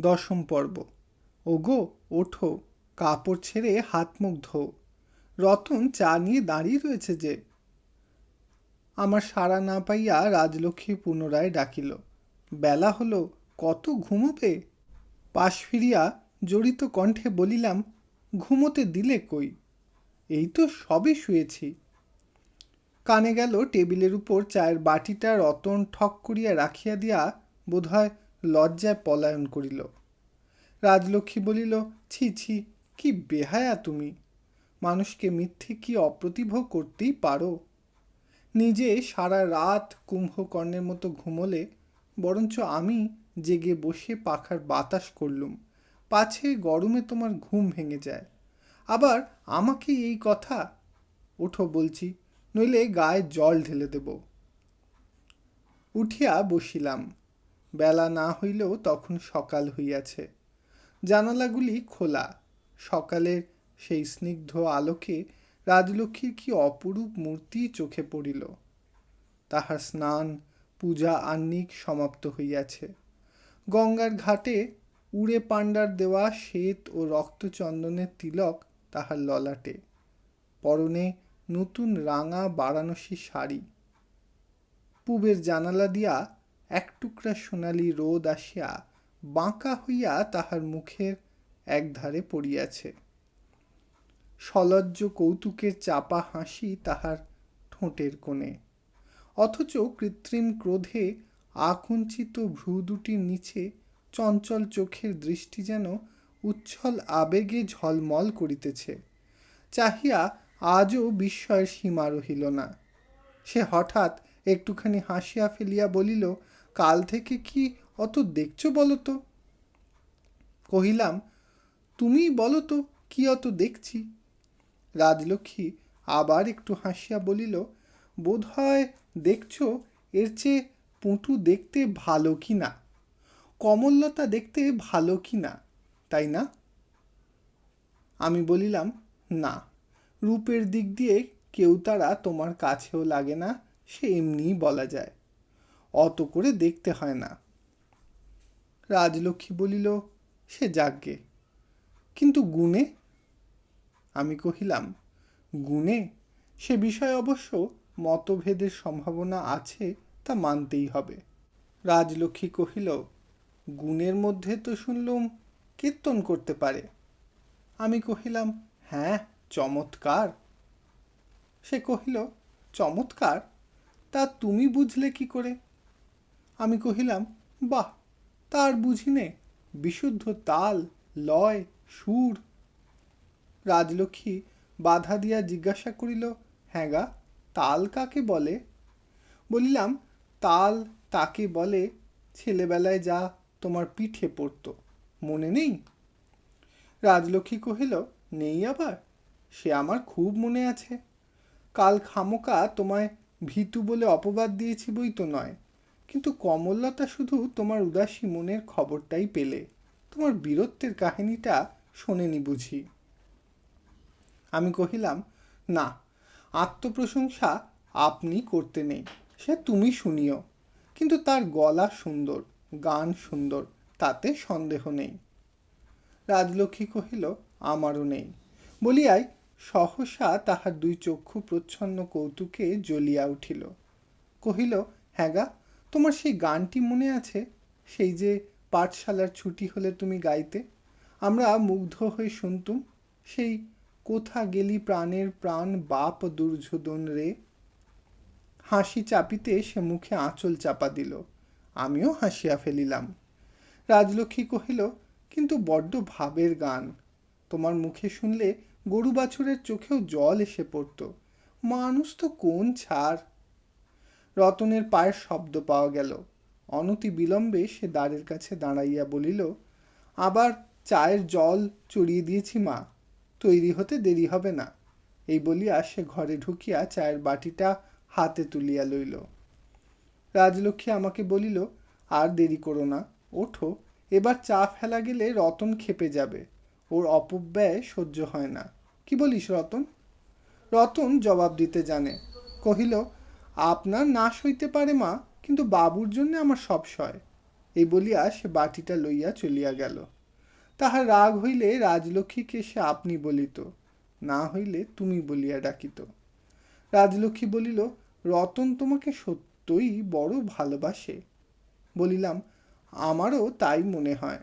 দশম পর্ব। ওগো, ওঠো, কাপড় ছেড়ে হাত মুখ ধো। রতন চা নিয়ে দাঁড়িয়ে রয়েছে যে। আমার সাড়া না পাইয়া রাজলক্ষ্মী পুনরায় ডাকিল। বেলা হলো, কত ঘুমোবে? পাশ ফিরিয়া জড়িত কণ্ঠে বলিলাম, ঘুমোতে দিলে কই? এই তো সবে শুয়েছি। কানে গেল টেবিলের উপর চায়ের বাটিটা রতন ঠক করিয়া রাখিয়া দিয়া বোধহয় লজ্জায় পলায়ন করিল। রাজলক্ষ্মী বলিল, ছি ছি, কি বেহায়া তুমি। মানুষকে মিথ্যে কি অপ্রতিভ করতেই পারো? নিজে সারা রাত কুম্ভকর্ণের মতো ঘুমোলে, বরঞ্চ আমি জেগে বসে পাখার বাতাস করলুম। পাছে গরমে তোমার ঘুম ভেঙে যায়। আবার আমাকে এই কথা? ওঠো বলছি, নইলে গায়ে জল ঢেলে দেব। উঠিয়া বসিলাম। বেলা না হইলেও তখন সকাল হইয়াছে। জানালাগুলি খোলা। সকালের সেই স্নিগ্ধ আলোকে রাজলক্ষ্মীর কি অপরূপ মূর্তি চোখে পড়িল। তাহার স্নান, পূজা আহ্নিক সমাপ্ত হইয়াছে। গঙ্গার ঘাটে উড়ে পাণ্ডার দেওয়া শ্বেত ও রক্তচন্দনের তিলক তাহার ললাটে। পরনে নতুন রাঙা বারাণসী শাড়ি। পূবের জানালা দিয়া এক টুকরা সোনালি রোদ আসিয়া বাঁকা হইয়া তাহার মুখের একধারে পড়িয়াছে। সলজ্জ কৌতুকের চাপা হাসি তাহার ঠোঁটের কোণে। অথচ কৃত্রিম ক্রোধে আকুঞ্চিত ভ্রু দুটির নিচে চঞ্চল চোখের দৃষ্টি যেন উচ্ছল আবেগে ঝলমল করিতেছে। চাহিয়া আজও বিস্ময়ের সীমা রহিল না। সে হঠাৎ একটুখানি হাসিয়া ফেলিয়া বলিল কাল থেকে কি অত দেখছ বলো তো কহিলাম তুমি বলো তো কি অত দেখছি? রাজলক্ষ্মী আবার একটু হাসিয়া বলিল বোধ হয় দেখছ এর চেয়ে পুঁটু দেখতে ভালো কি না? কমললতা দেখতে ভালো কি না, তাই না? আমি বলিলাম, না, রূপের দিক দিয়ে কেউ তারা তোমার কাছেও লাগে না, সে এমনিই বলা যায়। অত করে দেখতে হয় না। রাজলক্ষ্মী বলিল, সে যাজ্ঞে। কিন্তু গুণে? আমি কহিলাম, গুণে? সে বিষয়ে অবশ্য মতভেদের সম্ভাবনা আছে, তা মানতেই হবে। রাজলক্ষ্মী কহিল, গুণের মধ্যে তো শুনলুম কীর্তন করতে পারে। আমি কহিলাম হ্যাঁ চমৎকার। সে কহিল, চমৎকার? তা তুমি বুঝলে কি করে? আমি কহিলাম, বাহ, তার বুঝি নে, বিশুদ্ধ তাল, লয়, সুর। রাজলক্ষ্মী বাধা দিয়া জিজ্ঞাসা করিল হ্যাঁ গা, তাল কাকে বলে? বলিলাম, তাল তাকে বলে, ছেলেবেলায় যা তোমার পিঠে পড়তো, মনে নেই? রাজলক্ষ্মী কহিল, নেই আবার, সে আমার খুব মনে আছে। কাল খামোকা তোমায় ভীতু বলে অপবাদ দিয়েছি বই তো নয়। কিন্তু কমললতা শুধু তোমার উদাসী মনের খবরটাই পেলে। তোমার বীরত্বের কাহিনীটা শোনেনি বুঝি। আমি কহিলাম, না, আত্মপ্রশংসা আপনি করতে নেই, সে তুমি শুনিও কিন্তু তার গলা সুন্দর, গান সুন্দর, তাতে সন্দেহ নেই। রাজলক্ষ্মী কহিল, আমারও নেই। বলিয়াই সহসা তাহার দুই চক্ষু প্রচ্ছন্ন কৌতুকে জ্বলিয়া উঠিল। কহিল হ্যাঁ গা তোমার সেই গানটি মনে আছে? সেই যে পাঠশালার ছুটি হলে তুমি গাইতে? আমরা মুগ্ধ হয়ে শুনতুম, সেই কোথা গেলি প্রাণের প্রাণ, বাপ দুর্যোধন রে? হাসি চাপিতে সে মুখে আঁচল চাপা দিল, আমিও হাসিয়া ফেলিলাম। রাজলক্ষ্মী কহিল, কিন্তু বড্ড ভাবের গান। তোমার মুখে শুনলে গরু বাছুরের চোখেও জল এসে পড়ত। মানুষ তো কোন ছাড় রতনের পায়ের শব্দ পাওয়া গেল। অনতি বিলম্বে সে দ্বারের কাছে দাঁড়াইয়া বলিল, আবার চায়ের জল চড়িয়ে দিয়েছি মা, তৈরি হতে দেরি হবে না। এই বলিয়া সে ঘরে ঢুকিয়া চায়ের বাটিটা হাতে তুলিয়া লইল। রাজলক্ষ্মী আমাকে বলিল, আর দেরি করো না, ওঠো, এবার চা ফেলা গেলে রতন খেপে যাবে, ওর অপব্যয় সহ্য হয় না। কি বলিস রতন? রতন জবাব দিতে জানে, কহিল আপনার নাশ হইতে পারে মা, কিন্তু বাবুর জন্য আমার সব সয়। এই বলিয়া সে বাটিটা লইয়া চলিয়া গেল। তাহার রাগ হইলে রাজলক্ষ্মীকে সে আপনি বলিত, না হইলে তুমি বলিয়া ডাকিত। রাজলক্ষ্মী বলিল, রতন তোমাকে সত্যই বড় ভালোবাসে। বলিলাম, আমারও তাই মনে হয়।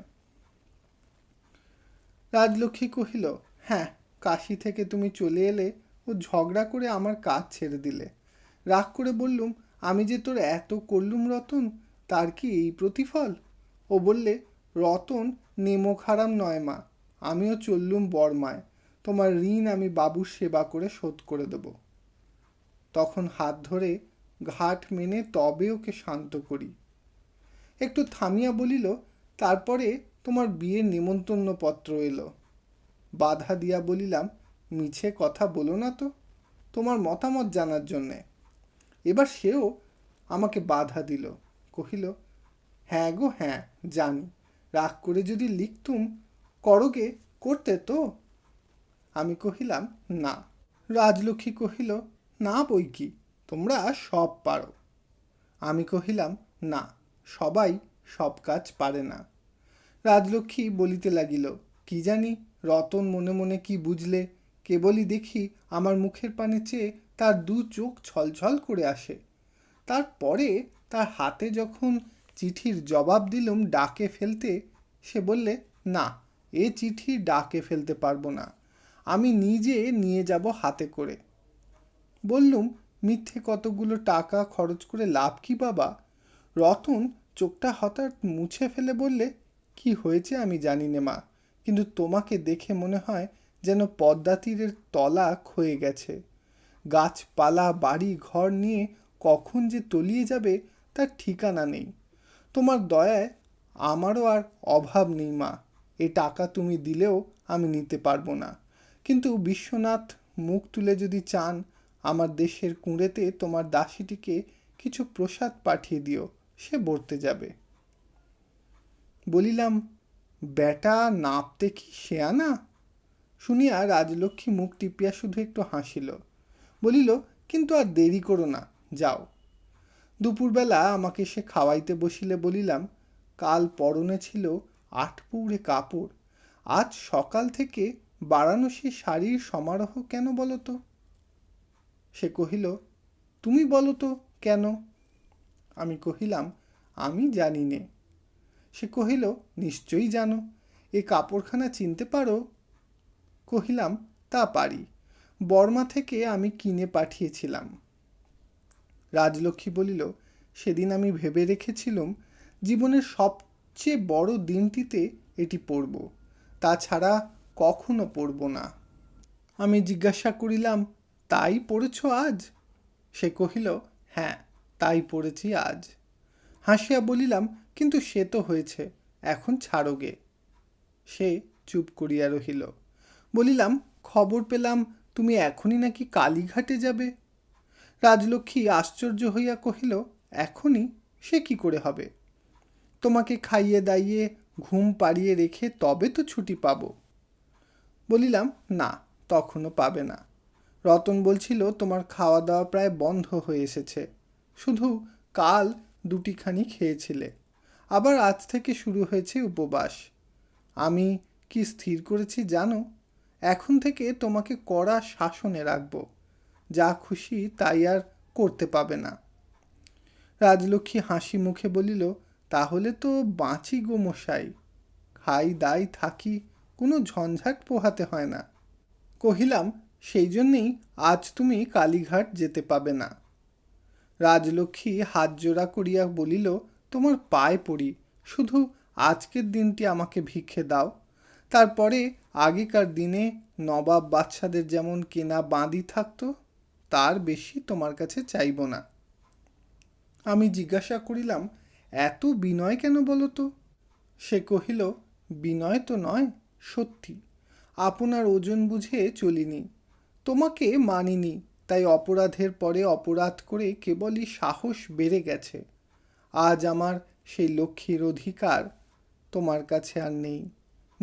রাজলক্ষ্মী কহিল হ্যাঁ কাশি থেকে তুমি চলে এলে ও ঝগড়া করে আমার কাজ ছেড়ে দিলে। রাগ করে বললুম, আমি যে তোর এত করলুম রতন, তার কি এই প্রতিফল? ও বললে, রতন নেমো খারাম নয় মা, আমিও চললুম বর্মায়, তোমার ঋণ আমি বাবুর সেবা করে শোধ করে দেব। তখন হাত ধরে ঘাট মেনে তবে ওকে শান্ত করি। একটু থামিয়া বলিল, তারপরে তোমার বিয়ের নিমন্ত্রণ পত্র এলো। বাধা দিয়া বলিলাম, মিছে কথা বলো না তো, তোমার মতামত জানার জন্যে। এবার সেও আমাকে বাধা দিল, কহিল হ্যাঁ গো হ্যাঁ জানি। রাগ করে যদি লিখতুম, করগে, করতে তো? আমি কহিলাম, না। রাজলক্ষ্মী কহিল, না বই কি, তোমরা সব পারো। আমি কহিলাম, না, সবাই সব কাজ পারে না। রাজলক্ষ্মী বলিতে লাগিল, কি জানি, রতন মনে মনে কি বুঝলে? কেবলই দেখি আমার মুখের পানে চেয়ে তার দু চোখ ছলছল করে আসে। তারপরে তার হাতে যখন চিঠির জবাব দিলুম ডাকে ফেলতে, সে বললে, না, এ চিঠি ডাকে ফেলতে পারব না। আমি নিজে নিয়ে যাব হাতে করে। বললুম, মিথ্যে কতগুলো টাকা খরচ করে লাভ কি বাবা? রতন চোখটা হঠাৎ মুছে ফেলে বললে, কি হয়েছে আমি জানি নে মা, কিন্তু তোমাকে দেখে মনে হয় যেন পদ্মা তীরের তলা ক্ষয়ে গেছে। গাছপালা, বাড়ি, ঘর নিয়ে কখন যে তলিয়ে যাবে তার ঠিকানা নেই। তোমার দয়ায় আমারও আর অভাব নেই মা। এ টাকা তুমি দিলেও আমি নিতে পারব না। কিন্তু বিশ্বনাথ মুখ তুলে যদি চান, আমার দেশের কুঁড়েতে তোমার দাসীটিকে কিছু প্রসাদ পাঠিয়ে দিও, সে বর্তে যাবে। বলিলাম, বেটা, নাপতে কি শেয়ানা শুনিয়া রাজলক্ষ্মী মুখ টিপিয়া শুধু একটু হাসিল। বলিল, কিন্তু আর দেরি করো না, যাও। দুপুরবেলা আমাকে সে খাওয়াইতে বসিলে বলিলাম, কাল পরনে ছিল আট পৌড়ে কাপড়, আজ সকাল থেকে বারাণসী শাড়ির সমারোহ কেন বলো তো? সে কহিল, তুমি বলো তো কেন? আমি কহিলাম, আমি জানি নে। সে কহিল, নিশ্চয়ই জানো, এ কাপড়খানা চিনতে পারো? কহিলাম, তা পারি। বর্মা থেকে আমি কিনে পাঠিয়েছিলাম। রাজলক্ষ্মী বলিল, সেদিন আমি ভেবে রেখেছিলাম জীবনের সবচেয়ে বড় দিনটিতে এটি পড়ব। তাছাড়া কখনো পড়ব না আমি জিজ্ঞাসা করিলাম, তাই পড়েছ আজ সে কহিল হ্যাঁ তাই পড়েছি আজ হাসিয়া বলিলাম, কিন্তু সে তো হয়েছে, এখন ছাড়োগে সে চুপ করিয়া রহিল। বলিলাম, খবর পেলাম তুমি এখনই নাকি কালীঘাটে যাবে? রাজলক্ষ্মী আশ্চর্য হইয়া কহিল, এখনই? সে কি করে হবে? তোমাকে খাইয়ে দাইয়ে ঘুম পাড়িয়ে রেখে তবে তো ছুটি পাব। বলিলাম, না, তখনও পাবে না। রতন বলছিল, তোমার খাওয়া দাওয়া প্রায় বন্ধ হয়ে এসেছে। শুধু কাল দুটিখানি খেয়েছিলে। আবার আজ থেকে শুরু হয়েছে উপবাস। আমি কি স্থির করেছি জানো? এখন থেকে তোমাকে কড়া শাসনে রাখব। যা খুশি তাই আর করতে পাবে না। রাজলক্ষ্মী হাসি মুখে বলিল, তাহলে তো বাঁচি গো মশাই। খাই দাই থাকি, কোনো ঝঞ্ঝাট পোহাতে হয় না। কহিলাম, সেই জন্যেই আজ তুমি কালীঘাট যেতে পাবে না। রাজলক্ষ্মী হাত জোড়া করিয়া বলিল, তোমার পায়ে পড়ি। শুধু আজকের দিনটি আমাকে ভিক্ষে দাও। তারপরে আগেকার দিনে নবাব বাচ্চাদের যেমন কেনা বাঁধি থাকতো, তার বেশি তোমার কাছে চাইব না। আমি জিজ্ঞাসা করিলাম, এত বিনয় কেন বলো তো? সে কহিল, বিনয় তো নয়, সত্যি। আপনার ওজন বুঝে চলিনি। তোমাকে মানিনি, তাই অপরাধের পরে অপরাধ করে কেবলই সাহস বেড়ে গেছে। আজ আমার সেই লক্ষ্মীর অধিকার তোমার কাছে আর নেই।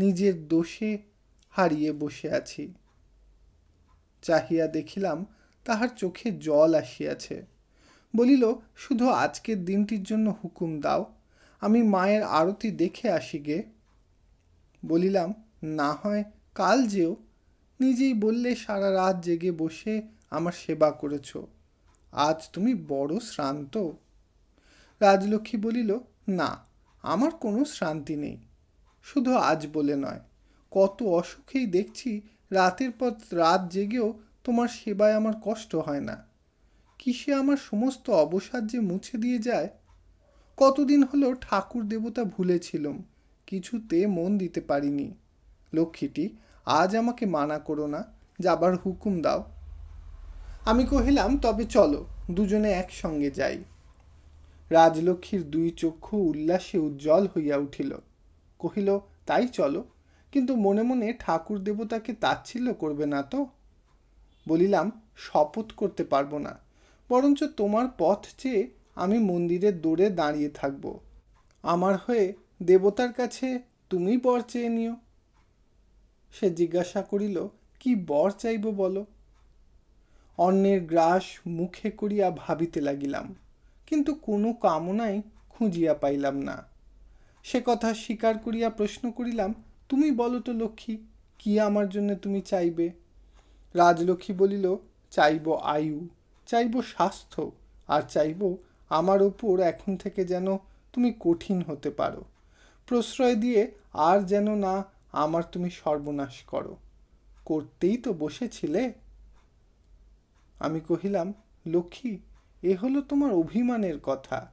নিজের দোষে হারিয়ে বসে আছি। চাহিয়া দেখিলাম তাহার চোখে জল আসিয়াছে। বলিল, শুধু আজকের দিনটির জন্য হুকুম দাও, আমি মায়ের আরতি দেখে আসি গে। বলিলাম, না হয়, কাল যেও। নিজেই বললে সারা রাত জেগে বসে আমার সেবা করেছ। আজ তুমি বড় শ্রান্ত। রাজলক্ষ্মী বলিল, না, আমার কোনো শ্রান্তি নেই। শুধু আজ বলে নয়, কত অসুখেই দেখছি রাতের পর রাত জেগেও তোমার সেবায় আমার কষ্ট হয় না। কিসে আমার সমস্ত অবসাদ যে মুছে দিয়ে যায়? কতদিন হলো ঠাকুর দেবতা ভুলেছিলাম, কিছুতে মন দিতে পারিনি। লক্ষ্মীটি, আজ আমাকে মানা করো না, যাবার হুকুম দাও। আমি কহিলাম, তবে চলো, দুজনে একসঙ্গে যাই। রাজলক্ষ্মীর দুই চক্ষু উল্লাসে উজ্জ্বল হইয়া উঠিল। কহিল, তাই চলো। কিন্তু মনে মনে ঠাকুর দেবতাকে তাচ্ছিল্য করবে না তো? বলিলাম, শপথ করতে পারব না। বরঞ্চ তোমার পথ চেয়ে আমি মন্দিরের দৌড়ে দাঁড়িয়ে থাকব। আমার হয়ে দেবতার কাছে তুমি বর চেয়ে নিও। সে জিজ্ঞাসা করিল, কি বর চাইব বলো? অন্যের গ্রাস মুখে করিয়া ভাবিতে লাগিলাম, কিন্তু কোনো কামনাই খুঁজিয়া পাইলাম না। সে কথা স্বীকার করিয়া প্রশ্ন করিলাম, তুমি বলো তো লক্ষ্মী, কি আমার জন্য তুমি চাইবে? রাজলক্ষ্মী বলিল, চাইব আয়ু, চাইব স্বাস্থ্য, আর চাইব আমার ওপর এখন থেকে যেন তুমি কঠিন হতে পারো। প্রশ্রয় দিয়ে আর যেন না আমার তুমি সর্বনাশ করো। করতেই তো বসেছিলে? আমি কহিলাম, লক্ষ্মী, এ হলো তোমার অভিমানের কথা।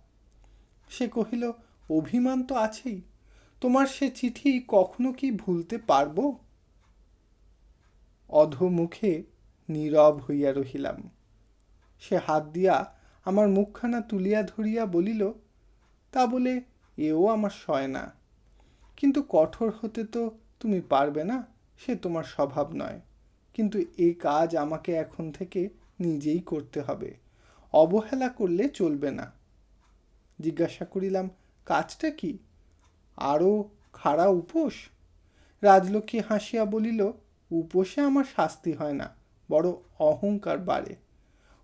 সে কহিল অভিমান তো আছেই। তোমার সে চিঠি কখনো কি ভুলতে পারব? অধমুখে নীরব হইয়া রহিলাম। সে হাত দিয়া আমার মুখখানা তুলিয়া ধরিয়া বলিল, তা বলে এও আমার সয় না। কিন্তু কঠোর হতে তো তুমি পারবে না, সে তোমার স্বভাব নয়। কিন্তু এ কাজ আমাকে এখন থেকে নিজেই করতে হবে। অবহেলা করলে চলবে না। জিজ্ঞাসা করিলাম কাজটা কি? আরও খাড়া উপোস? রাজলক্ষ্মী হাসিয়া বলিল, উপোসে আমার শাস্তি হয় না, বড় অহংকার বাড়ে।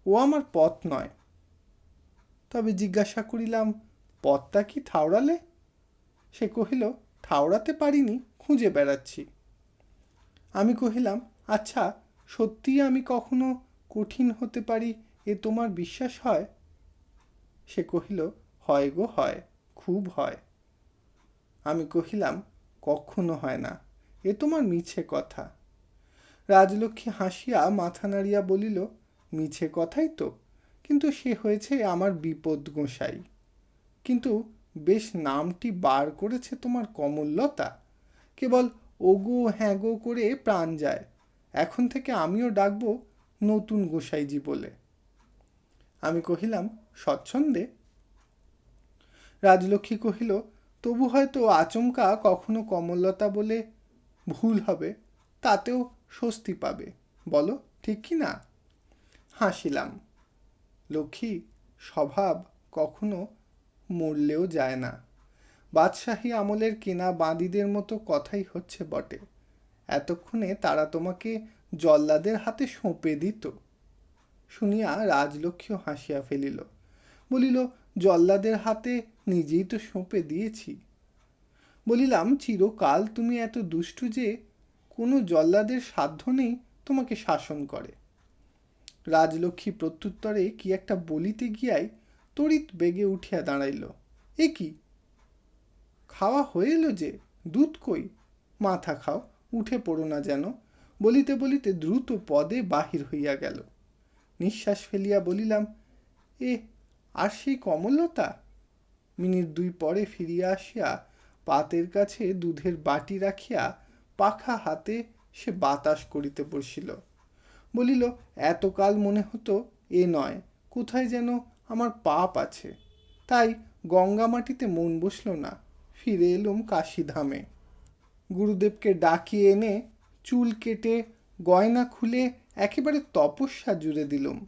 ও আমার পথ নয়। তবে জিজ্ঞাসা করিলাম, পথটা কি ঠাউরালে সে কহিল ঠাউরাতে পারিনি, খুঁজে বেড়াচ্ছি। আমি কহিলাম আচ্ছা সত্যিই আমি কখনো কঠিন হতে পারি, এ তোমার বিশ্বাস হয়? সে কহিল, হয় গো, হয়। খুব হয়। আমি কহিলাম, কখনো হয় না। এ তোমার মিছে কথা রাজলক্ষ্মী হাসিয়া মাথা নাড়িয়া বলিল, মিছে কথাই তো। কিন্তু সে হয়েছে আমার বিপদ গোসাই কিন্তু বেশ নামটি বার করেছে তোমার কমললতা। কেবল ওগো হ্যাঁ গো করে প্রাণ যায়। এখন থেকে আমিও ডাকবো নতুন গোসাইজি বলে। আমি কহিলাম, স্বচ্ছন্দে রাজলক্ষ্মী কহিল, তবু হয়তো আচমকা কখনো কমললতা বলে ভুল হবে, তাতেও স্বস্তি পাবে। বলো, ঠিক কি না? হাসিলাম। লক্ষ্মী, স্বভাব কখনো মরলেও যায় না। বাদশাহী আমলের কেনা বাঁদিদের মতো কথাই হচ্ছে বটে। এতক্ষণে তারা তোমাকে জল্লাদের হাতে সঁপে দিত। শুনিয়া রাজলক্ষ্মীও হাসিয়া ফেলিল। বলিল, জল্লাদের হাতে নিজেই তো সঁপে দিয়েছি। বলিলাম, চিরকাল তুমি এত দুষ্টু যে কোনো জল্লাদের সাধ্য নেই তোমাকে শাসন করে। রাজলক্ষ্মী প্রত্যুত্তরে কি একটা বলিতে গিয়াই তড়িৎ বেগে উঠিয়া দাঁড়াইল। এ কি? খাওয়া এলো যে? দুধ কই? মাথা খাও, উঠে পড়ো না যেন। বলিতে বলিতে দ্রুত পদে বাহির হইয়া গেল। নিঃশ্বাস ফেলিয়া বলিলাম এ আর সেই কমলতা? মিনিট দুই পরে ফিরিয়া আসিয়া পাতের কাছে দুধের বাটি রাখিয়া পাখা হাতে সে বাতাস করিতে বসিল। বলিল, এতকাল মনে হতো এ নয়, কোথায় যেন আমার পাপ আছে। তাই গঙ্গা মাটিতে মন বসল না, ফিরে এলুম কাশিধামে। গুরুদেবকে ডাকিয়ে এনে চুল কেটে গয়না খুলে একেবারে তপস্যা জুড়ে দিলুম।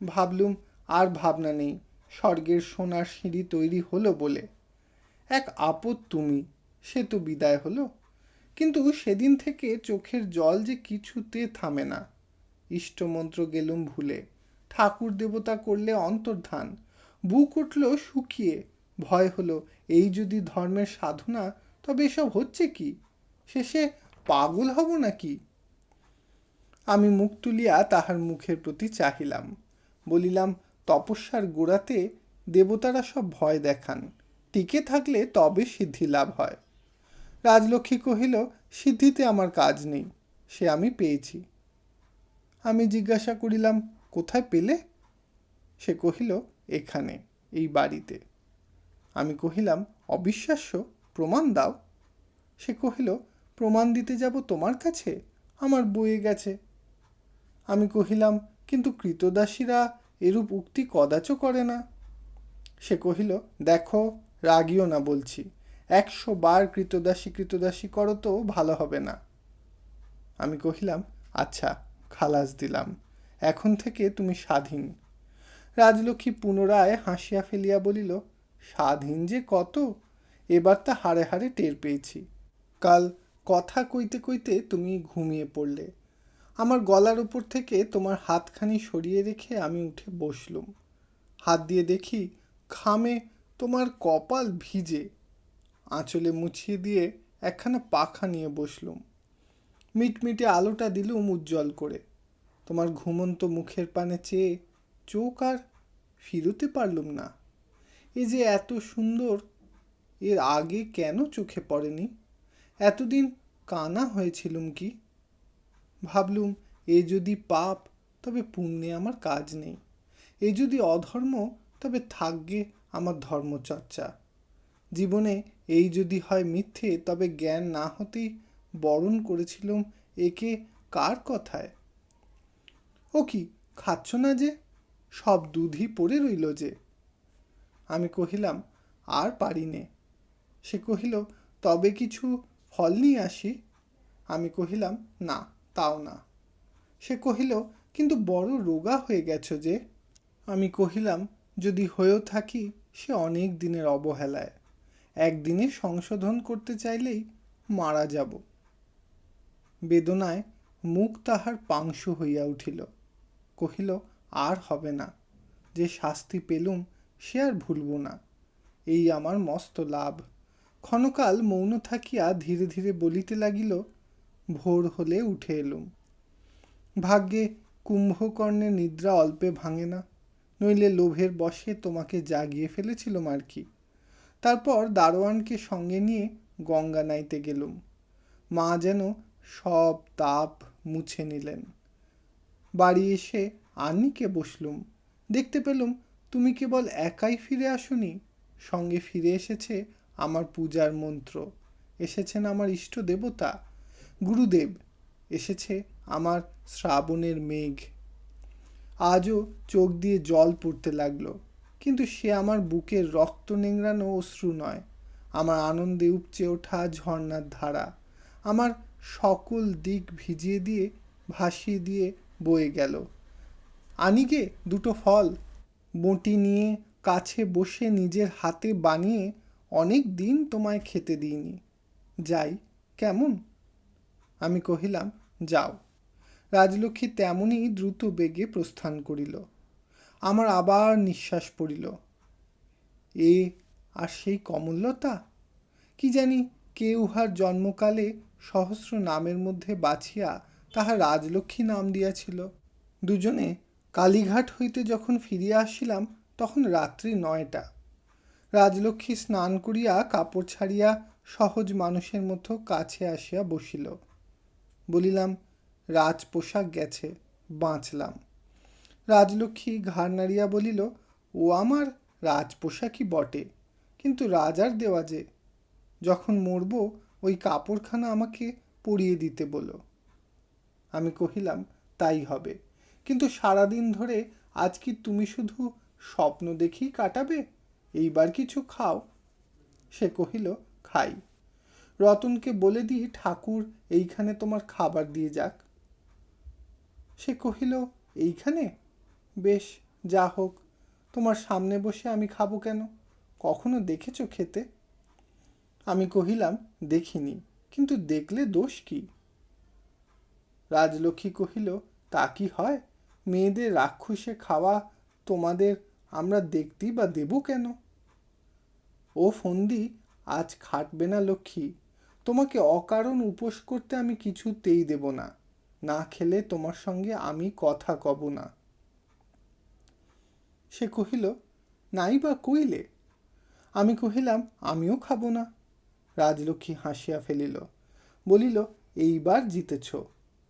ভাবলুম, আর ভাবনা নেই স্বর্গের সোনার সিঁড়ি তৈরি হলো বলে। এক আপদ তুমি, সে তো বিদায় হলো। কিন্তু সেদিন থেকে চোখের জল যে কিছুতে থামে না। ইষ্টমন্ত্র গেলুম ভুলে, ঠাকুর দেবতা করলে অন্তর্ধান। বুক উঠল শুকিয়ে, ভয় হলো, এই যদি ধর্মের সাধনা, তবে এসব হচ্ছে কি? শেষে পাগল হব নাকি? আমি মুখ তুলিয়া তাহার মুখের প্রতি চাহিলাম, বলিলাম তপস্যার গোড়াতে দেবতারা সব ভয় দেখান। টিকে থাকলে তবে সিদ্ধি লাভ হয়। রাজলক্ষ্মী কহিল, সিদ্ধিতে আমার কাজ নেই, সে আমি পেয়েছি। আমি জিজ্ঞাসা করিলাম, কোথায় পেলে? সে কহিল, এখানে, এই বাড়িতে। আমি কহিলাম, অবিশ্বাস্য, প্রমাণ দাও। সে কহিল, প্রমাণ দিতে যাব তোমার কাছে? আমার বয়ে গেছে। আমি কহিলাম, কিন্তু কৃতদাসীরা এরূপ উক্তি কদাচ করে না। সে কহিল, দেখো, রাগিও না বলছি। একশো বার কৃতদাসী কৃতদাসী করো তো ভালো হবে না। আমি কহিলাম আচ্ছা খালাস দিলাম। এখন থেকে তুমি স্বাধীন। রাজলক্ষ্মী পুনরায় হাসিয়া ফেলিয়া বলিল, স্বাধীন যে কত? এবার তা হাড়ে হাড়ে টের পেয়েছি। কাল কথা কইতে কইতে তুমি ঘুমিয়ে পড়লে। আমার গলার উপর থেকে তোমার হাতখানি সরিয়ে রেখে আমি উঠে বসলুম। হাত দিয়ে দেখি খামে তোমার কপাল ভিজে। আঁচলে মুছিয়ে দিয়ে একখানা পাখা নিয়ে বসলুম। মিটমিটে আলোটা দিলুম উজ্জ্বল করে। তোমার ঘুমন্ত মুখের পানে চেয়ে চোখ আর ফিরতে পারলুম না। এ যে এত সুন্দর, এর আগে কেন চোখে পড়েনি? এতদিন কানা হয়েছিলুম কি? ভাবলুম, এ যদি পাপ, তবে পুণ্যে আমার কাজ নেই। এ যদি অধর্ম, তবে থাকবে আমার ধর্মচর্চা। জীবনে এই যদি হয় মিথ্যে, তবে জ্ঞান না হতেই বরণ করেছিলুম একে কার কথায়? ও কি, খাচ্ছ না যে? সব দুধই পড়ে রইল যে? আমি কহিলাম, আর পারি নে। সে কহিল, তবে কিছু ফল নিয়ে আসি? আমি কহিলাম, না। তাও না। সে কহিল, কিন্তু বড় রোগা হয়ে গেছ যে? আমি কহিলাম, যদি হয়েও থাকি, সে অনেক দিনের অবহেলায়। একদিনে সংশোধন করতে চাইলেই মারা যাব। বেদনায় মুখ তাহার পাংশু হইয়া উঠিল। কহিল, আর হবে না। যে শাস্তি পেলুম, সে আর ভুলব না। এই আমার মস্ত লাভ। ক্ষণকাল মৌন থাকিয়া ধীরে ধীরে বলিতে লাগিল ভোর হলে উঠে এলুম। ভাগ্যে কুম্ভকর্ণের নিদ্রা অল্পে ভাঙে না, নইলে লোভের বশে তোমাকে জাগিয়ে ফেলেছিলাম আর কি তারপর দারোয়ানকে সঙ্গে নিয়ে গঙ্গা নাইতে গেলুম। মা যেন সব তাপ মুছে নিলেন। বাড়ি এসে আনিকে বসলুম। দেখতে পেলুম তুমি কেবল একাই ফিরে আসনি, সঙ্গে ফিরে এসেছে আমার পূজার মন্ত্র, এসেছেন আমার ইষ্ট দেবতা গুরুদেব, এসেছে আমার শ্রাবণের মেঘ। আজও চোখ দিয়ে জল পড়তে লাগল, কিন্তু সে আমার বুকের রক্ত নেংড়ানো অশ্রু নয়। আমার আনন্দে উপচে ওঠা ঝর্ণার ধারা, আমার সকল দিক ভিজিয়ে দিয়ে, ভাসিয়ে দিয়ে বয়ে গেল। আনিকে দুটো ফল, বঁটি নিয়ে কাছে বসে নিজের হাতে বানিয়ে অনেক দিন তোমায় খেতে দিইনি। যাই, কেমন? আমি কহিলাম, যাও। রাজলক্ষ্মী তেমনই দ্রুত বেগে প্রস্থান করিল। আমার আবার নিঃশ্বাস পড়িল। এ, আর সেই কমললতা? কি জানি কে উহার জন্মকালে সহস্র নামের মধ্যে বাছিয়া তাহা রাজলক্ষ্মী নাম দিয়াছিল। দুজনে কালীঘাট হইতে যখন ফিরিয়া আসিলাম, তখন রাত্রি নয়টা। রাজলক্ষ্মী স্নান করিয়া কাপড় ছাড়িয়া সহজ মানুষের মতো কাছে আসিয়া বসিল। বলিলাম রাজ পোশাক গেছে, বাঁচলাম। রাজলক্ষ্মী ঘাড় নাড়িয়া বলিল, ও আমার রাজ পোশাকই বটে। কিন্তু রাজার দেওয়া যে, যখন মরব, ওই কাপড়খানা আমাকে পরিয়ে দিতে বলো। আমি কহিলাম, তাই হবে। কিন্তু সারাদিন ধরে আজ কি তুমি শুধু স্বপ্ন দেখেই কাটাবে? এইবার কিছু খাও। সে কহিল, খাই। রতনকে বলে দিই, ঠাকুর, এইখানে তোমার খাবার দিয়ে যাক। সে কহিল, এইখানে? বেশ, যা হোক। তোমার সামনে বসে আমি খাব কেন? কখনো দেখেছ খেতে? আমি কহিলাম, দেখিনি। কিন্তু দেখলে দোষ কি? রাজলক্ষ্মী কহিল, তা কি হয়? মেয়েদের রাক্ষসে খাওয়া তোমাদের আমরা দেখতেই বা দেব কেন? ও ফন্দি, আজ খাটবে না লক্ষ্মী। তোমাকে অকারণ উপোস করতে আমি কিছুতেই দেব না। না খেলে তোমার সঙ্গে আমি কথা কব না। সে কহিল, নাই বা কইলে? আমি কহিলাম, আমিও খাব না। রাজলক্ষ্মী হাসিয়া ফেলিল, বলিল, এইবার জিতেছ,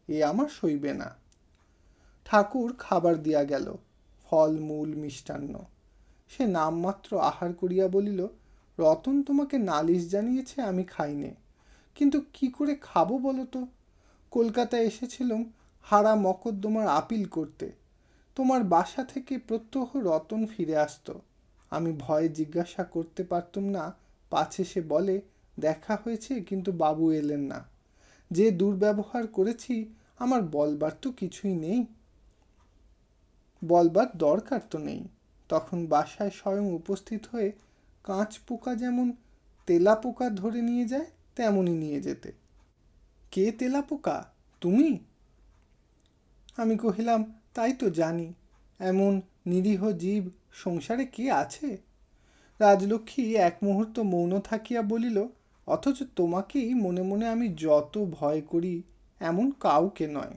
এ আমার সইবে না। ঠাকুর খাবার দিয়া গেল, ফল, মূল, মিষ্টান্ন। সে নামমাত্র আহার করিয়া বলিল, রতন তোমাকে নালিশ জানিয়েছে আমি খাইনে। কিন্তু কি করে খাব বলো তো কলকাতায় এসেছিলাম হারা মকদ্দমার আপিল করতে। তোমার বাসা থেকে প্রত্যহ রতন ফিরে আসতো। আমি ভয়ে জিজ্ঞাসা করতে পারতুম না, পাছে সে বলে, দেখা হয়েছে কিন্তু বাবু এলেন না। যে দুর্ব্যবহার করেছি, আমার বলবার তো কিছুই নেই। বলবার দরকার তো নেই। তখন বাসায় স্বয়ং উপস্থিত হয়ে কাঁচ পোকা যেমন তেলা পোকা ধরে নিয়ে যায় তেমনই নিয়ে যেতে। কে তেলা পোকা? তুমি? আমি কহিলাম, তাই তো জানি, এমন নিরীহ জীব সংসারে কে আছে? রাজলক্ষ্মী এক মুহূর্ত মৌন থাকিয়া বলিল, অথচ তোমাকেই মনে মনে আমি যত ভয় করি, এমন কাউকে নয়।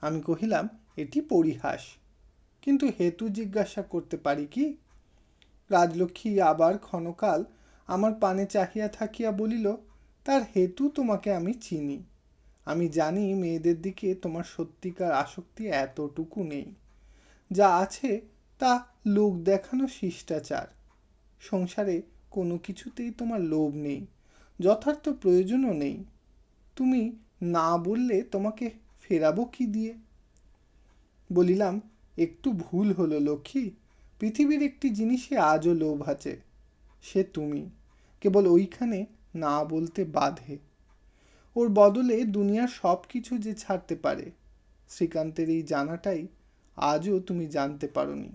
আমি কহিলাম, এটি পরিহাস, কিন্তু হেতু জিজ্ঞাসা করতে পারি কি? রাজলক্ষ্মী আবার ক্ষণকাল আমার পানে চাহিয়া থাকিয়া বলিল, তার হেতু তোমাকে আমি চিনি। আমি জানি মেয়েদের দিকে তোমার সত্যিকার আসক্তি এতটুকু নেই। যা আছে তা লোক দেখানো শিষ্টাচার। সংসারে কোনো কিছুতেই তোমার লোভ নেই, যথার্থ প্রয়োজনও নেই। তুমি না বললে তোমাকে ফেরাবো কি দিয়ে? বলিলাম, একটু ভুল হলো লক্ষ্মী। পৃথিবীর একটি জিনিসে আজও লোভ আছে, সে তুমি। কেবল ওইখানে না বলতে বাধে। ওর বদলে দুনিয়ার সব কিছু যে ছাড়তে পারে, শ্রীকান্তের এই জানাটাই আজও তুমি জানতে পারোনি।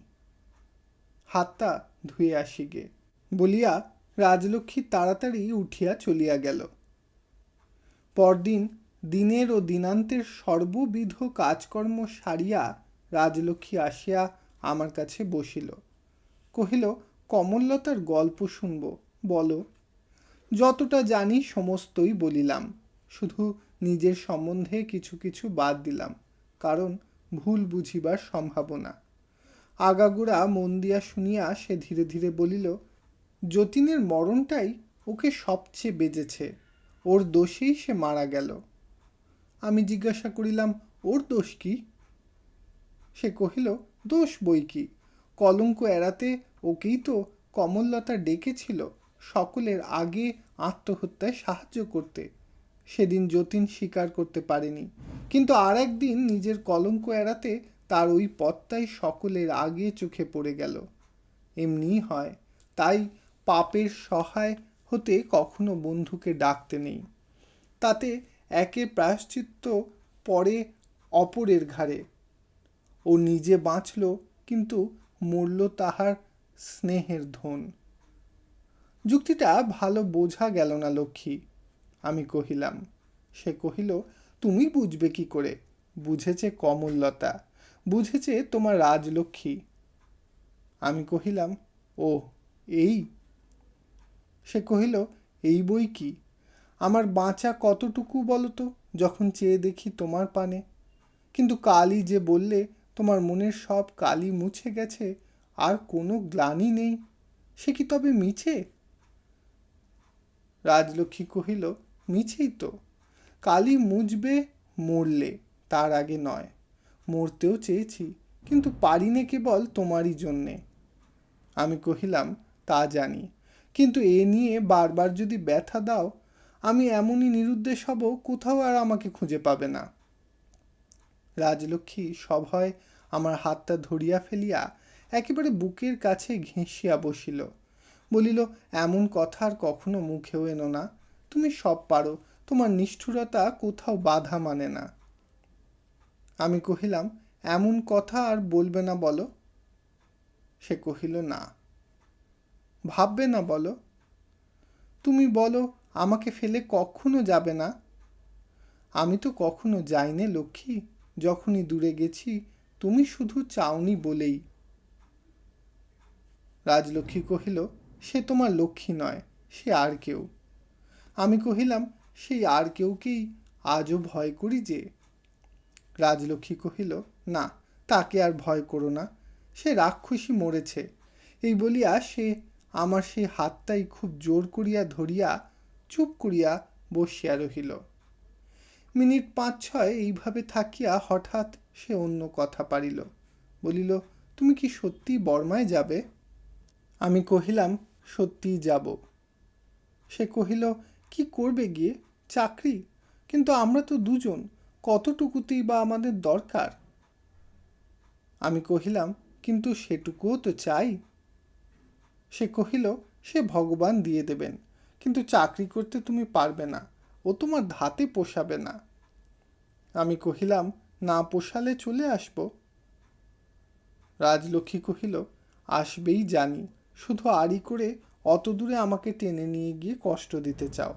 হাতটা ধুয়ে আসি গে, বলিয়া রাজলক্ষ্মী তাড়াতাড়ি উঠিয়া চলিয়া গেল। পরদিন দিনের ও দিনান্তের সর্ববিধ কাজকর্ম সারিয়া রাজলক্ষ্মী আসিয়া আমার কাছে বসিল। কহিল, কমললতার গল্প শুনব, বলো। যতটা জানি সমস্তই বলিলাম। শুধু নিজের সম্বন্ধে কিছু কিছু বাদ দিলাম, কারণ ভুল বুঝিবার সম্ভাবনা। আগাগোড়া মন দিয়া শুনিয়া সে ধীরে ধীরে বলিল, যতীনের মরণটাই ওকে সবচেয়ে বেজেছে, ওর দোষেই সে মারা গেল। আমি জিজ্ঞাসা করিলাম, ওর দোষ কি? সে কহিল, দোষ বই কি? কলঙ্ক এড়াতে ওকেই তো কমললতা ডেকেছিল সকলের আগে আত্মহত্যায় সাহায্য করতে। সেদিন যতীন স্বীকার করতে পারেনি। কিন্তু আর একদিন নিজের কলঙ্ক এড়াতে তার ওই পথটাই সকলের আগে চোখে পড়ে গেল। এমনি হয়, তাই পাপের সহায় হতে কখনো বন্ধুকে ডাকতে নেই। তাতে একে প্রায়শ্চিত্ত পরে অপরের ঘাড়ে। ও নিজে বাঁচল, কিন্তু মরল তাহার স্নেহের ধন। যুক্তিটা ভালো বোঝা গেল না লক্ষ্মী। আমি কহিলাম, সে কহিল, তুমি বুঝবে কি করে? বুঝেছে কমললতা, বুঝেছে তোমার রাজলক্ষ্মী। আমি কহিলাম ও এই? সে কহিল, এই বই কি? আমার বাঁচা কতটুকু বলো তো যখন চেয়ে দেখি তোমার পানে? কিন্তু কালই যে বললে তোমার মনের সব কালি মুছে গেছে, আর কোনো গ্লানি নেই। সে কি তবে মিছে? রাজলক্ষ্মী কহিল, মিছেই তো। কালি মুজবে মরলে, তার আগে নয়। মরতেও চেয়েছি, কিন্তু পারিনে কেবল তোমারই জন্যে আমি কহিলাম, তা জানি। কিন্তু এ নিয়ে বারবার যদি ব্যথা দাও, আমি এমনই নিরুদ্দেশ হব, কোথাও আর আমাকে খুঁজে পাবে না রাজলক্ষ্মী সভয় আমার হাতটা ধরিয়া ফেলিয়া একেবারে বুকের কাছে ঘেঁষিয়া বসিল। বলিল, এমন কথা আর কখনো মুখেও এনো না। তুমি সব পারো, তোমার নিষ্ঠুরতা কোথাও বাধা মানে না। আমি কহিলাম, এমন কথা আর বলবে না বলো। সে কহিল, না। ভাববে না বলো? তুমি বলো, আমাকে ফেলে কখনো যাবে না? আমি তো কখনো যাইনে লক্ষ্মী, যখনই দূরে গেছি, তুমি শুধু চাওনি বলেই। রাজলক্ষ্মী কহিল সে তোমার লক্ষ্মী নয়, সে আর কেউ। আমি কহিলাম, সেই আর কেউকেই আজও ভয় করি যে? রাজলক্ষ্মী কহিল, না, তাকে আর ভয় করো না, সে রাক্ষসী মরেছে। এই বলিয়া সে আমার সেই হাতটাই খুব জোর করিয়া ধরিয়া চুপ করিয়া বসিয়া রহিল। মিনিট পাঁচ ছয় এইভাবে থাকিয়া হঠাৎ সে অন্য কথা পারিল। বলিল, তুমি কি সত্যি বর্মায় যাবে? আমি কহিলাম সত্যিই যাব। সে কহিল, কি করবে গিয়ে? চাকরি? কিন্তু আমরা তো দুজন, কতটুকুতেই বা আমাদের দরকার? আমি কহিলাম, কিন্তু সেটুকুও তো চাই। সে কহিল, সে ভগবান দিয়ে দেবেন, কিন্তু চাকরি করতে তুমি পারবে না, ও তোমার ধাতে পোষাবে না। আমি কহিলাম, না পোষালে চলে আসব? রাজলক্ষ্মী কহিল, আসবেই জানি শুধু আড়ি করে অত দূরে আমাকে টেনে নিয়ে গিয়ে কষ্ট দিতে চাও।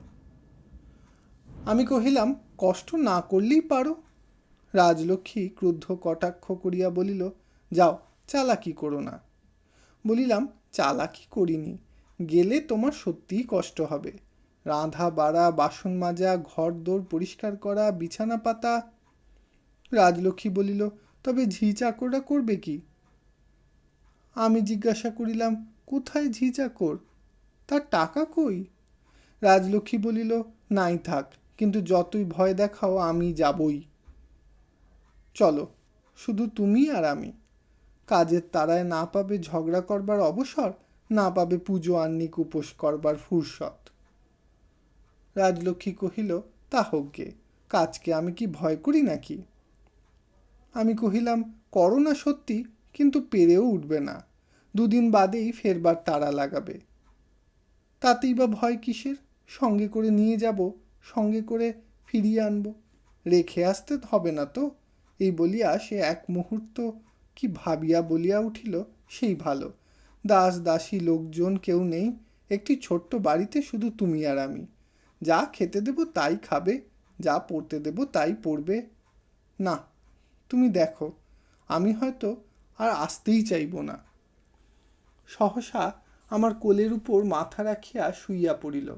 আমি কহিলাম, কষ্ট না করলেই পারো। রাজলক্ষ্মী ক্রুদ্ধ কটাক্ষ করিয়া বলিল, যাও, চালাকি করো না। বলিলাম, চালাকি করিনি, গেলে তোমার সত্যিই কষ্ট হবে। রাঁধা, বাড়া, বাসন মাজা, ঘর দৌড় পরিষ্কার করা, বিছানা পাতা। রাজলক্ষ্মী বলিল, তবে ঝি চাকররা করবে কি? আমি জিজ্ঞাসা করিলাম কোথায় ঝি চাকর তার টাকা কই? রাজলক্ষ্মী বলিল, নাই থাক, কিন্তু যতই ভয় দেখাও, আমি যাবই। চলো, শুধু তুমি আর আমি। কাজের তারায় না পাবে ঝগড়া করবার অবসর, না পাবে পুজো আন্নিক উপোস করবার ফুরসত। রাজলক্ষ্মী কহিল, তা হোক গে, কাজকে আমি কি ভয় করি নাকি? আমি কহিলাম, করো না সত্যি, কিন্তু পেরেও উঠবে না। দুদিন বাদেই ফেরবার তারা লাগাবে। তাতেই বা ভয় কিসের? সঙ্গে করে নিয়ে যাব, সঙ্গে করে ফিরিয়ে আনব। রেখে আসতে হবে না তো? এই বলিয়া সে এক মুহূর্ত কি ভাবিয়া বলিয়া উঠিল, সেই ভালো। দাস, দাসী লোকজন কেউ নেই, একটি ছোট্ট বাড়িতে শুধু তুমি আর আমি। যা খেতে দেব তাই খাবে, যা পড়তে দেব তাই পড়বে। না, তুমি দেখো, আমি হয়তো আর আসতেই চাইব না। সহসা আমার কোলের উপর মাথা রাখিয়া শুইয়া পড়িল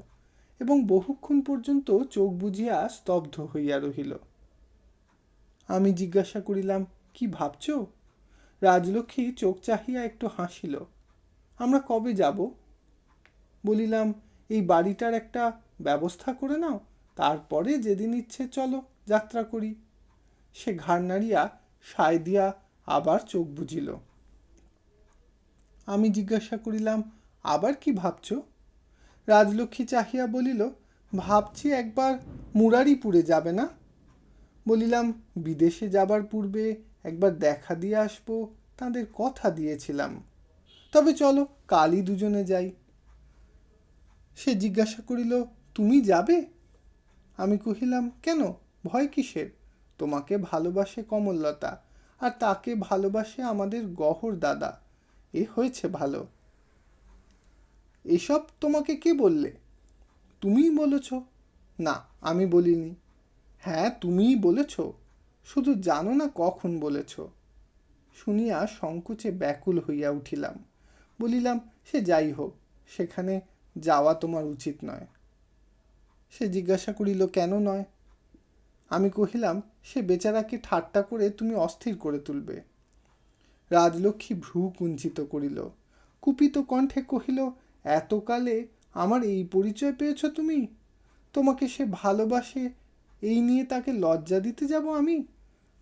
এবং বহুক্ষণ পর্যন্ত চোখ বুজিয়া স্তব্ধ হইয়া রহিল। আমি জিজ্ঞাসা করিলাম, কি ভাবছ? রাজলক্ষ্মী চোখ চাহিয়া একটু হাসিল। আমরা কবে যাব? বলিলাম, এই বাড়িটার একটা ব্যবস্থা করে নাও, তারপরে যেদিন ইচ্ছে চলো যাত্রা করি। সে ঘাড় নাড়িয়া সায় দিয়া আবার চোখ বুঝিল আমি জিজ্ঞাসা করিলাম, আবার কি ভাবছ? রাজলক্ষ্মী চাহিয়া বলিল, ভাবছি একবার মুরারিপুরে যাবে না? বলিলাম, বিদেশে যাবার পূর্বে একবার দেখা দিয়ে আসব, তাদের কথা দিয়েছিলাম। তবে চলো, কালই দুজনে যাই। সে জিজ্ঞাসা করিল, তুমি যাবে? আমি কহিলাম, কেন? ভয় কিসের? তোমাকে ভালোবাসে কমললতা, আর তাকে ভালোবাসে আমাদের গহর দাদা। এ হয়েছে ভালো। এসব তোমাকে কে বললে? তুমিই বলেছ। না, আমি বলিনি। হ্যাঁ তুমিই বলেছ। শুধু জানো না কখন বলেছ। শুনিয়া সংকোচে ব্যাকুল হইয়া উঠিলাম। বলিলাম, সে যাই হোক, সেখানে যাওয়া তোমার উচিত নয়। সে জিজ্ঞাসা করিল, কেন নয়? আমি কহিলাম, সে বেচারাকে ঠাট্টা করে তুমি অস্থির করে তুলবে। রাজলক্ষ্মী ভ্রু কুঞ্চিত করিল। কুপিত কণ্ঠে কহিল, এতকালে আমার এই পরিচয় পেয়েছ তুমি? তোমাকে সে ভালোবাসে, এই নিয়ে তাকে লজ্জা দিতে যাব আমি?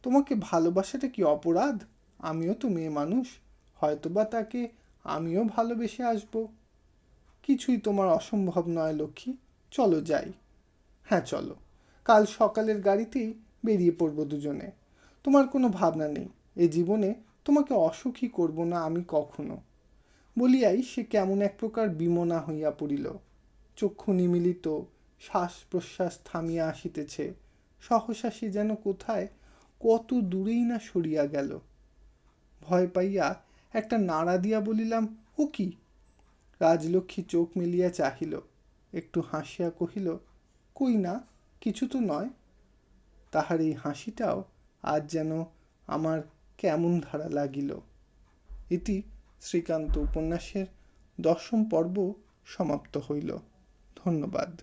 তোমাকে ভালোবাসাটা কি অপরাধ? আমিও তো মেয়ে মানুষ, হয়তোবা তাকে আমিও ভালোবেসে আসব। কিছুই তোমার অসম্ভব নয় লক্ষ্মী, চলো যাই। হ্যাঁ চলো, কাল সকালের গাড়িতেই বেরিয়ে পড়ব দুজনে। তোমার কোনো ভাবনা নেই, এ জীবনে তোমাকে অসুখী করব না আমি কখনো। বলিয়াই সে কেমন এক প্রকার বিমনা হইয়া পড়িল। চক্ষু নিমিলিত শ্বাস প্রশ্বাস থামিয়া আসিতেছে। সহসা সে যেন কোথায়, কত দূরেই না সরিয়া গেল। ভয় পাইয়া একটা নাড়া দিয়া বলিলাম, ও কি? রাজলক্ষ্মী চোখ মিলিয়া চাহিল। একটু হাসিয়া কহিল, কই না, কিছু তো নয়। তাহার এই হাসিটাও আজ যেন আমার কেমন ধারা লাগিল? ইতি শ্রীকান্ত উপন্যাসের দশম পর্ব সমাপ্ত হইল। ধন্যবাদ।